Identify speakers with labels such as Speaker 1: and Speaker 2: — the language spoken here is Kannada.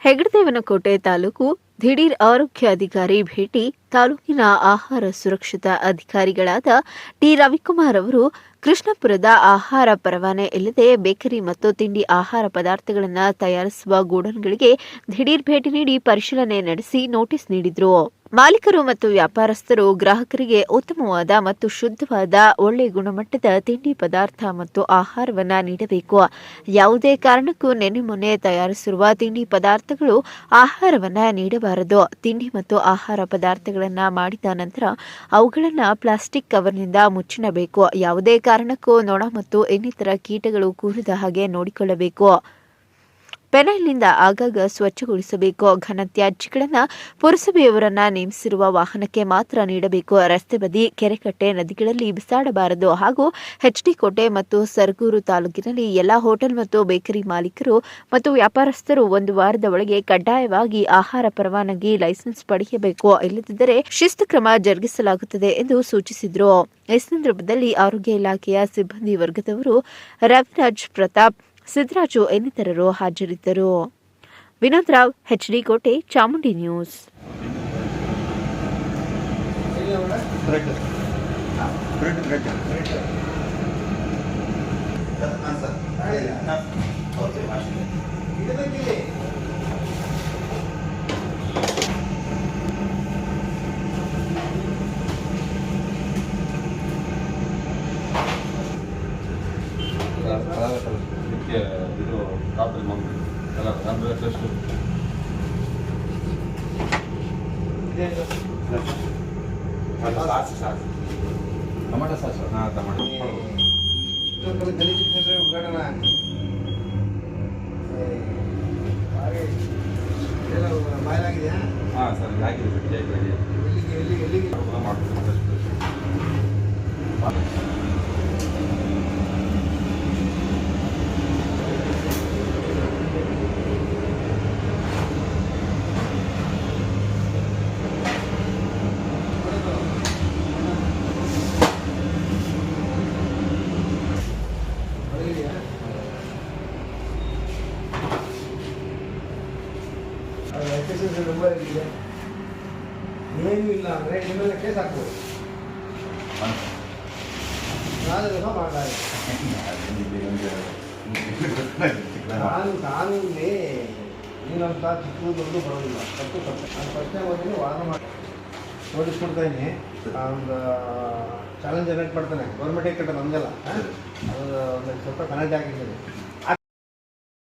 Speaker 1: ಹೆಗಡದೇವನಕೋಟೆ ತಾಲೂಕು ದಿಢೀರ್ ಆರೋಗ್ಯ ಅಧಿಕಾರಿ ಭೇಟಿ, ತಾಲೂಕಿನ ಆಹಾರ ಸುರಕ್ಷತಾ ಅಧಿಕಾರಿಗಳಾದ ಟಿ. ರವಿಕುಮಾರ್ ಅವರು ಕೃಷ್ಣಪುರದ ಆಹಾರ ಪರವಾನೆ ಇಲ್ಲದೆ ಬೇಕರಿ ಮತ್ತು ತಿಂಡಿ ಆಹಾರ ಪದಾರ್ಥಗಳನ್ನು ತಯಾರಿಸುವ ಗೋಡನ್ಗಳಿಗೆ ದಿಢೀರ್ ಭೇಟಿ ನೀಡಿ ಪರಿಶೀಲನೆ ನಡೆಸಿ ನೋಟಿಸ್ ನೀಡಿದ್ರು. ಮಾಲೀಕರು ಮತ್ತು ವ್ಯಾಪಾರಸ್ಥರು ಗ್ರಾಹಕರಿಗೆ ಉತ್ತಮವಾದ ಮತ್ತು ಶುದ್ಧವಾದ ಒಳ್ಳೆ ಗುಣಮಟ್ಟದ ತಿಂಡಿ ಪದಾರ್ಥ ಮತ್ತು ಆಹಾರವನ್ನು ನೀಡಬೇಕು. ಯಾವುದೇ ಕಾರಣಕ್ಕೂ ನೆನೆ ಮೊನ್ನೆ ತಯಾರಿಸಿರುವ ತಿಂಡಿ ಪದಾರ್ಥಗಳು ಆಹಾರವನ್ನು ನೀಡಬಾರದು. ತಿಂಡಿ ಮತ್ತು ಆಹಾರ ಪದಾರ್ಥಗಳನ್ನು ಮಾಡಿದ ನಂತರ ಅವುಗಳನ್ನು ಪ್ಲಾಸ್ಟಿಕ್ ಕವರ್ನಿಂದ ಮುಚ್ಚಿಡಬೇಕು. ಯಾವುದೇ ಕಾರಣಕ್ಕೂ ನೊಣ ಮತ್ತು ಇನ್ನಿತರ ಕೀಟಗಳು ಕೂರದ ಹಾಗೆ ನೋಡಿಕೊಳ್ಳಬೇಕು. ಪೆನೈಲ್ನಿಂದ ಆಗಾಗ ಸ್ವಚ್ಛಗೊಳಿಸಬೇಕು. ಘನತ್ಯಾಜ್ಯಗಳನ್ನು ಪುರಸಭೆಯವರನ್ನು ನೇಮಿಸಿರುವ ವಾಹನಕ್ಕೆ ಮಾತ್ರ ನೀಡಬೇಕು. ರಸ್ತೆ ಬದಿ, ಕೆರೆಕಟ್ಟೆ ನದಿಗಳಲ್ಲಿ ಬಿಸಾಡಬಾರದು. ಹಾಗೂ ಎಚ್ಡಿ ಕೋಟೆ ಮತ್ತು ಸರ್ಗೂರು ತಾಲೂಕಿನಲ್ಲಿ ಎಲ್ಲಾ ಹೋಟೆಲ್ ಮತ್ತು ಬೇಕರಿ ಮಾಲೀಕರು ಮತ್ತು ವ್ಯಾಪಾರಸ್ಥರು ಒಂದು ವಾರದ ಒಳಗೆ ಕಡ್ಡಾಯವಾಗಿ ಆಹಾರ ಪರವಾನಗಿ ಲೈಸೆನ್ಸ್ ಪಡೆಯಬೇಕು. ಇಲ್ಲದಿದ್ದರೆ ಶಿಸ್ತು ಕ್ರಮ ಜರುಗಿಸಲಾಗುತ್ತದೆ ಎಂದು ಸೂಚಿಸಿದರು. ಈ ಸಂದರ್ಭದಲ್ಲಿ ಆರೋಗ್ಯ ಇಲಾಖೆಯ ಸಿಬ್ಬಂದಿ ವರ್ಗದವರು ರವಿರಾಜ್ ಪ್ರತಾಪ್ ಸಿದ್ದರಾಜು ಇನ್ನಿತರರು ಹಾಜರಿದ್ದರು. ವಿನೋದ್ ರಾವ್ ಎಚ್ಡಿ ಕೋಟೆ ಚಾಮುಂಡಿ ನ್ಯೂಸ್.
Speaker 2: ಇದಕ್ಕೆ ಇದು ಕಾಪಲ್ಲಿ ಮಂಗ್ಳು ಎಲ್ಲ ಅಂದರೆ ಎಷ್ಟು ಸಾಸು ಸಾಸು. Tomato sauce. ಹಾಂ ಟೊಮೆಟೊ.
Speaker 3: ಉದ್ಘಾಟನಾ
Speaker 2: ಹಾಂ ಸರ್ ಆಗಿದೆ ಹಾಕಿದೆ ಸರ್ ಕೇಕ್ ರೆಡಿ
Speaker 3: ಎಲ್ಲಿಗೆ ಎಲ್ಲಿಗೆ ಎಲ್ಲಿಗೆ?
Speaker 2: ಮಾಡ್ತೀನಿ
Speaker 3: ಎಸ್ ನಂಬರ್ ಇದೆ ಏನೂ ಇಲ್ಲ ಅಂದರೆ ನಿಮ್ಮೆಲ್ಲ ಕೇಸ್ ಹಾಕ್ಬೋದು ನಾನು ದಿವಸ ಮಾಡಲಾಗಿದೆ ನಾನು ಕಾನೂನಲ್ಲಿ ನೀನಂತ ಚಿಕ್ಕದು ದೊಡ್ಡ ಬರೋದಿಲ್ಲ ತಪ್ಪು ತಪ್ಪು ನಾನು ಪ್ರಶ್ನೆ ಹೋಗಿ ವಾದ ಮಾಡಿ ನೋಟಿಸ್ ಕೊಡ್ತಾ ಇದ್ದೀನಿ ಒಂದು ಚಾಲೆಂಜ್ ಜನರೇಟ್ ಮಾಡ್ತಾನೆ ಗೌರ್ಮೆಂಟೇ ಕಟ್ಟ ನಮಗೆಲ್ಲ ಅದು ಒಂದು ಸ್ವಲ್ಪ ಕನೆಕ್ಟ್ ಆಗಿದ್ದೀನಿ.